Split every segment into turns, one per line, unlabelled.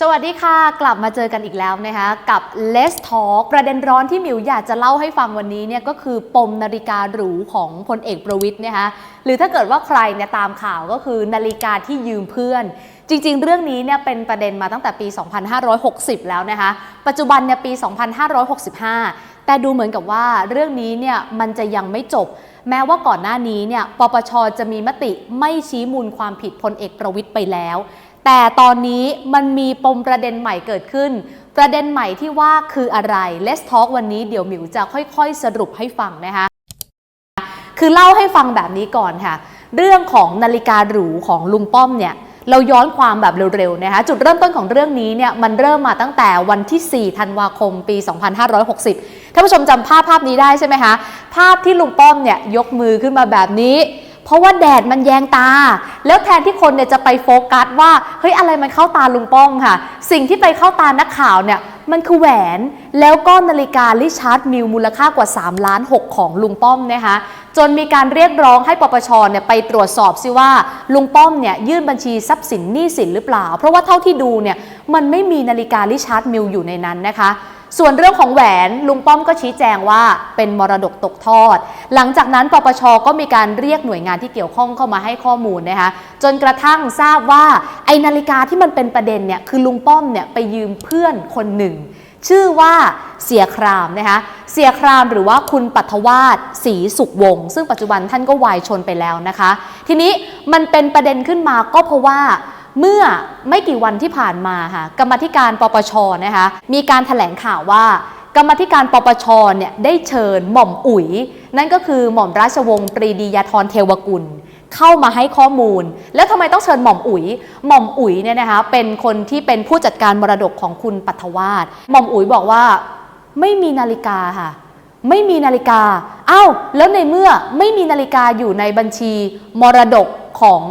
สวัสดีค่ะ กลับมาเจอกันอีกแล้วนะคะ กับ Let's Talk ประเด็นร้อนที่หมิวอยากจะเล่าให้ฟังวันนี้เนี่ยก็คือปมนาฬิกาหรูของพลเอกประวิทย์นะคะหรือถ้าเกิดว่าใครเนี่ยตามข่าวก็คือนาฬิกาที่ยืมเพื่อน จริง ๆ เรื่องนี้เนี่ยเป็นประเด็นมาตั้งแต่ปี 2560 แล้วนะคะ ปัจจุบันเนี่ยปี 2565 แต่ดูเหมือนกับว่าเรื่องนี้เนี่ยมันจะยังไม่จบ แม้ว่าก่อนหน้านี้เนี่ยปปชจะมีมติไม่ชี้มูลความผิดพลเอกประวิทย์ไปแล้ว แต่ตอนนี้มันมีปมประเด็นใหม่เกิดขึ้น ประเด็นใหม่ที่ว่าคืออะไร Let's Talk วันนี้เดี๋ยวหมิวจะค่อยๆ สรุปให้ฟังนะคะ คือเล่าให้ฟังแบบนี้ก่อนค่ะ เรื่องของนาฬิกาหรูของลุงป้อมเนี่ยเราย้อนความแบบเร็วๆนะคะจุดเริ่มต้นของเรื่องนี้เนี่ยมันเริ่มมาตั้งแต่วันที่ 4 ธันวาคมปี 2560 ท่านผู้ชมจำภาพภาพนี้ได้ใช่ไหมคะ ภาพที่ลุงป้อมเนี่ยยกมือขึ้นมาแบบนี้ เพราะว่าแดดมันแยงตา แล้วแทนที่คนเนี่ยจะไปโฟกัสว่าเฮ้ยอะไรมันเข้าตาลุงป้อมค่ะ สิ่งที่ไปเข้าตานักข่าวเนี่ยมันคือแหวนแล้วก็นาฬิกาลิชาร์ดมิลมูลค่ากว่า 3 ล้าน 6 ของลุงป้อมนะคะจนมีการเรียกร้องให้ปปชเนี่ยไปตรวจสอบซิว่าลุงป้อมเนี่ยยื่นบัญชีทรัพย์สินหนี้สินหรือเปล่า เพราะว่าเท่าที่ดูเนี่ยมันไม่มีนาฬิกาลิชาร์ดมิลอยู่ในนั้นนะคะ ส่วนเรื่องของแหวนลุงป้อมก็ชี้แจงว่าเป็นมรดกตกทอด หลังจากนั้นปปชก็มีการเรียกหน่วยงานที่เกี่ยวข้องเข้ามาให้ข้อมูลนะคะจนกระทั่งทราบว่าไอ้นาฬิกาที่มันเป็นประเด็นเนี่ยคือลุงป้อมเนี่ยไปยืมเพื่อนคนหนึ่ง ชื่อว่าเสียครามนะคะเสียครามหรือว่าคุณปัทวาสศรีสุขวงศ์ซึ่งปัจจุบันท่านก็วายชนไปแล้วนะคะ ทีนี้มันเป็นประเด็นขึ้นมาก็เพราะว่า เมื่อไม่กี่วันที่ผ่านมาค่ะกรรมธิการปปชนะคะมีการถแถลงข่าวว่า กรรมธิการปปชเนี่ยได้เชิญหม่อมอุ๋ย นั่นก็คือหม่อมราชวงศ์ปรีดียาธรเทวกุล เข้ามาให้ข้อมูล แล้วทำไมต้องเชิญหม่อมอุ๋ย หม่อมอุ๋ยเนี่ยนะคะเป็นคนที่เป็นผู้จัดการมรดกของคุณปัทวาสหม่อมอุ๋ยบอกว่าไม่มีนาฬิกาค่ะไม่มีนาฬิกา อ้าว แล้วในเมื่อไม่มีนาฬิกาอยู่ในบัญชีมรดกของ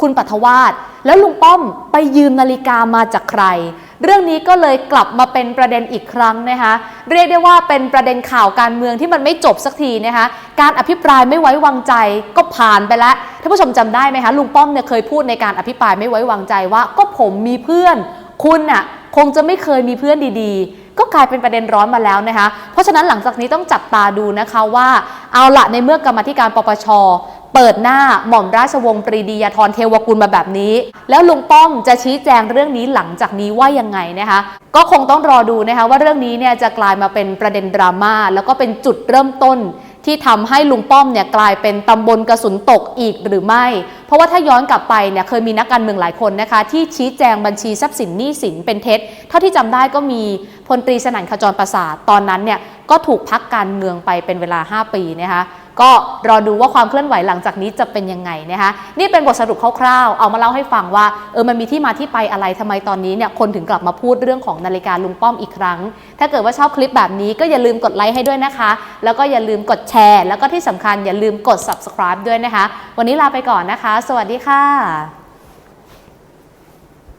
คุณปัทวาสแล้วลุงป้อมไปยืมนาฬิกามาจากใคร เรื่องนี้ก็เลยกลับมาเป็นประเด็นอีกครั้งนะคะเรียกได้ว่าเป็นประเด็นข่าวการเมืองที่มันไม่จบสักทีนะคะการอภิปรายไม่ไว้วางใจก็ผ่านไปแล้วท่านผู้ชมจำได้ไหมคะลุงป้อมเนี่ยเคยพูดในการอภิปรายไม่ไว้วางใจว่า ก็ผมมีเพื่อน คุณน่ะคงจะไม่เคยมีเพื่อนดีๆ ก็กลายเป็นประเด็นร้อนมาแล้วนะคะ เพราะฉะนั้นหลังจากนี้ต้องจับตาดูนะคะว่า เอาละในเมื่อกรรมาธิการปปช เปิดหน้าหม่อมราชวงศ์ปรีดียาธรเทวกุลมาแบบนี้ แล้วลุงป้อมจะชี้แจงเรื่องนี้หลังจากนี้ว่ายังไงนะคะ ก็คงต้องรอดูนะคะว่าเรื่องนี้เนี่ยจะกลายมาเป็นประเด็นดราม่าแล้วก็เป็นจุดเริ่มต้นที่ทำให้ลุงป้อมเนี่ยกลายเป็นตำบลกระสุนตกอีกหรือไม่ เพราะว่าถ้าย้อนกลับไปเนี่ยเคยมีนักการเมืองหลายคนนะคะ ที่ชี้แจงบัญชีทรัพย์สินหนี้สินเป็นเท็จ เท่าที่จำได้ก็มีพลตรีสนั่นขจรประสาทตอนนั้นเนี่ยก็ถูกพักการเมืองไปเป็นเวลา 5 ปีนะคะ ก็รอดูว่าความเคลื่อนไหวหลังจากนี้จะเป็นยังไงนะคะนี่เป็นบทสรุปคร่าวๆ เอามาเล่าให้ฟังว่าเออมันมีที่มาที่ไปอะไรทำไมตอนนี้เนี่ยคนถึงกลับมาพูดเรื่องของนาฬิกาลุงป้อมอีกครั้ง ถ้าเกิดว่าชอบคลิปแบบนี้ก็อย่าลืมกดไลค์ให้ด้วยนะคะ แล้วก็อย่าลืมกดแชร์ แล้วก็ที่สำคัญอย่าลืมกด subscribe ด้วยนะคะ วันนี้ลาไปก่อนนะคะ สวัสดีค่ะ